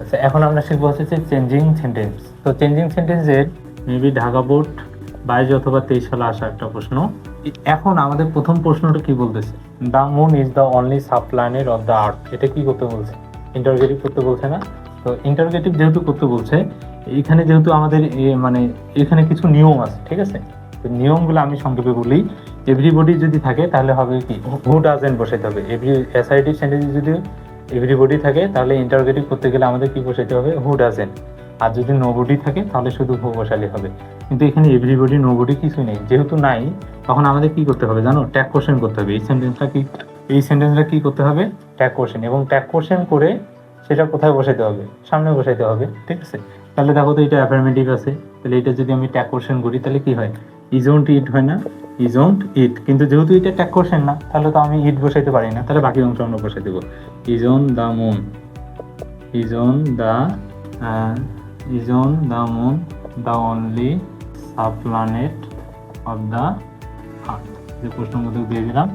আচ্ছা এখন আমরা শিখব হচ্ছে চেঞ্জিং সেন্টেন্স তো চেঞ্জিং সেন্টেন্সের মেবি ঢাকা বোর্ড বাইশ অথবা তেইশ সালে আসা একটা প্রশ্ন। এখন আমাদের প্রথম প্রশ্নটা কি বলতেছে? The moon is the only sub planet of the earth এটা কি করতে বলছে? ইন্টারগেটিভ করতে বলছে না? তো ইন্টারোগেটিভ যেহেতু করতে বলছে, এখানে যেহেতু আমাদের মানে এখানে কিছু নিয়ম আছে, ঠিক আছে? তো নিয়মগুলো আমি সংক্ষেপে বলি। এভরিবডি যদি থাকে, তাহলে হবে কি? হু ডাজেন্ট বসাইতে হবে? এভরি এসআইটি সেন্টেন্স যদি এভরিবডি থাকে, তাহলে ইন্টারোগেটিভ করতে গেলে আমাদের কি বসাইতে হবে? হু ডাজেন্ট আর যদি নোবডি থাকে, তাহলে শুধু হু বসালে হবে। কিন্তু এখানে এভরিবডি নোবডি কিছু নেই। যেহেতু নাই, তখন আমাদের কি করতে হবে জানো? ট্যাগ কোশ্চেন করতে হবে। এই সেন্টেন্সটা কি এই সেন্টেন্সটা কি করতে হবে? ট্যাগ কোশ্চেন এবং ট্যাগ কোশ্চেন করে সেটা কোথায় বসাইতে হবে? সামনে বসাইতে হবে। ঠিক আছে? তাহলে দেখো তো এটা অ্যাফার্মেটিভ আছে। তাহলে এটা যদি আমি ট্যাগ কোশ্চেন করি, তাহলে কি হয়? ইজন্ট ইট হয় না? ইজন্ট ইট কিন্তু যেহেতু এটা ট্যাগ করছেন না, তাহলে তো আমি ইট বসাইতে পারি না। তাহলে বাকি অংশ আমরা বসাই দেবো। Isn't the moon isn't the isn't the moon the only sub planet of the earth যে মধ্যে দিয়ে দিলাম,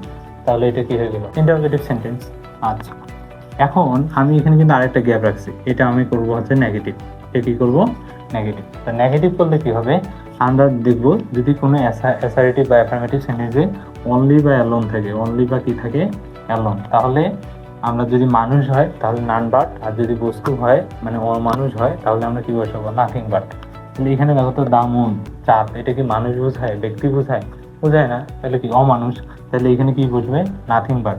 তাহলে এটা কি হয়ে গেল? ইন্টারোগেটিভ সেন্টেন্স আচ্ছা। এখন আমি এখানে কিন্তু আরেকটা গ্যাপ রাখছি। এটা আমি করব হচ্ছে নেগেটিভ এটা কি করব? নেগেটিভ তো নেগেটিভ করলে কি হবে? আমরা দেখব, যদি কোনো অ্যাসারেটিভ বা অ্যাফার্মেটিভ সেন্টেন্সে অনলি বা অ্যালোন থাকে অনলি বা কি থাকে অ্যালোন তাহলে আমরা যদি মানুষ হয়, তাহলে নান বাট আর যদি বস্তু হয় মানে অমানুষ হয়, তাহলে আমরা কি বসাবো? নাথিং বাট তাহলে এখানে দেখো তো দামুন চাঁদ এটা কি মানুষ বোঝায়, ব্যক্তি বোঝায়? বোঝায় না, তাহলে কি অমানুষ? তাহলে এখানে কি বসবে? নাথিং বাট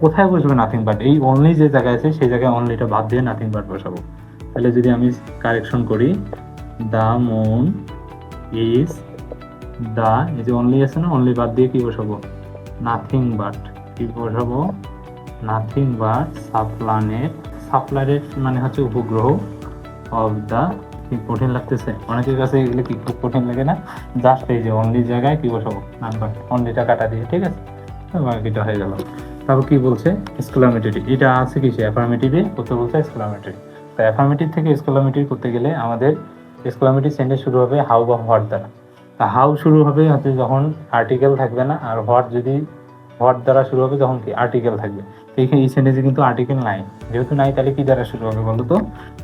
কোথায় বসবে নাথিং বাট এই অনলি যে জায়গায় আছে, সেই জায়গায় অনলিটা বাদ দিয়ে নাথিং বাট বসাবো। তাহলে যদি আমি কারেকশন করি দ্য মুন ইজ দ্য এই যে অনলি আছে না অনলি বাদ দিয়ে কি বসাবো? নাথিং বাট কি বসাবো? নাথিং বাট সাপ্লানেট সাপ্লানেট মানে হচ্ছে উপগ্রহ অফ দ্য কি কঠিন লাগতেছে? অনেকের কাছে এগুলো কি খুব কঠিন লাগে না? জাস্ট এই যে অনলি জায়গায় কি বসাবো? নাম্বার অনলিটা কাটা দিয়ে, ঠিক আছে? বাকিটা হয়ে গেল। তারপর কি বলছে? স্কলামেটরি এটা আছে কি অ্যাফার্মেটিভে করতে বলছে স্কলামেটরি তো অ্যাফার্মেটিভ থেকে স্কলামেটরি করতে গেলে আমাদের স্কলামেটরি সেন্টেন্স শুরু হবে হাউ বা হোয়াট দ্বারা। তা হাউ শুরু হবে হচ্ছে যখন আর্টিকেল থাকবে না, আর হোয়াট যদি হোয়াট দ্বারা শুরু হবে যখন কি আর্টিকেল থাকবে। এইখানে এই সেন্টেন্সে কিন্তু আর্টিকেল নাই। যেহেতু নাই, তাহলে কি দ্বারা শুরু হবে বলো তো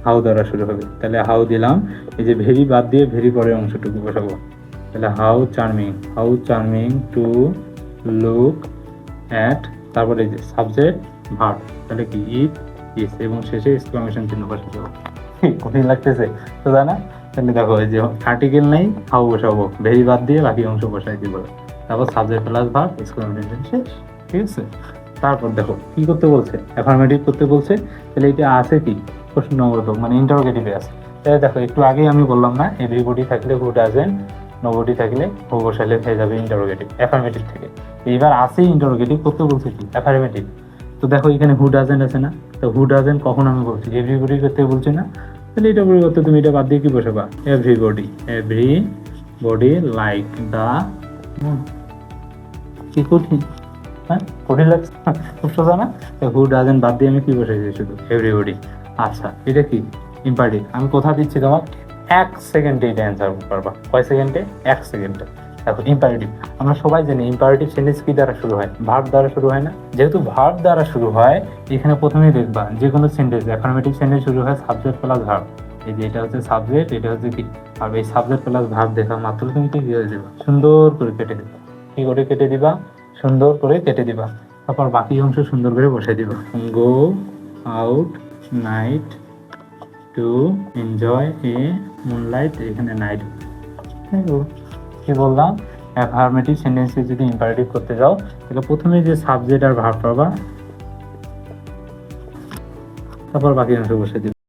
হাউ দ্বারা শুরু হবে। তাহলে হাউ দিলাম, এই যে ভেরি বাদ দিয়ে ভেরি পরের অংশটুকু বসাবো। তাহলে how charming how charming to look at তারপরে যে সাবজেক্ট ভার্ব তাহলে কি ইট ইস এবং শেষে এক্সক্লামেশন চিহ্ন বসাতে হবে কঠিন লাগতেছে, তো না তাহলে দেখো, এই যে আর্টিকেল নেই হাউ বসাবো। ভেরি বাদ দিয়ে বাকি অংশ বসাই দিব। তারপর সাবজেক্ট প্লাস ভার্ব এক্সক্লামেশন শেষ, ঠিক আছে? তারপর দেখো, কি করতে বলছে? অ্যাফার্মেটিভ করতে বলছে। তাহলে এটা আছে কি? প্রশ্ন নম্বর মানে ইন্টারোগেটিভে আছে। তাহলে দেখো, একটু আগেই আমি বললাম না এভরিবডি থাকলে হু ডাজেন্ট নোবডি থাকলে হু বসাইলে হয়ে যাবে ইন্টারোগেটিভ অ্যাফার্মেটিভ থেকে। এইবার আছে ইন্টারোগেটিভ করতে বলছে কি? অ্যাফার্মেটিভ তো দেখো, এখানে হু ডাজেন্ট আছে না? তো হু ডাজেন্ট কখন আমি বলছি? এভরিবডি করতে বলছি না? তাহলে এটা পরিবর্তে তুমি এটা বাদ দিয়ে কি বসাবা? Everybody every body like the কি কঠিন। হ্যাঁ আচ্ছা এটা কি? ইম্পার্টিভ আমি কোথা দিচ্ছি তোমার? এক সেকেন্ডে এটা অ্যান্সার করবা। কয় সেকেন্ডে? এক সেকেন্ডে। দেখো ইম্পারেটিভ আমরা সবাই জানি ইম্পারেটিভ সেন্টেন্স কি দ্বারা শুরু হয়? ভার্ব দ্বারা শুরু হয় না? যেহেতু ভার্ব দ্বারা শুরু হয়, এখানে প্রথমেই দেখবা যে কোনো সেন্টেন্স অ্যাফার্মেটিভ সেন্টেন্স শুরু হয় সাবজেক্ট প্লাস ভার্ব এই যে এটা হচ্ছে সাবজেক্ট এটা হচ্ছে কি? ভার্ব এই সাবজেক্ট প্লাস ভার্ব দেখা মাত্র তুমি কি দিয়ে দিবা? সুন্দর করে কেটে দিবা। কি করে কেটে দিবা? সুন্দর করে কেটে দিবা। তারপর বাকি অংশ সুন্দর করে বসে দিবা। Go out night to enjoy a moonlight এখানে নাইট কি বললাম? অ্যাফার্মেটিভ সেন্টেন্সে যদি ইম্পারেটিভ করতে যাও, তাহলে প্রথমে যে সাবজেক্ট আর ভাব পাবা তারপর বাকি অংশ বসে দিবে।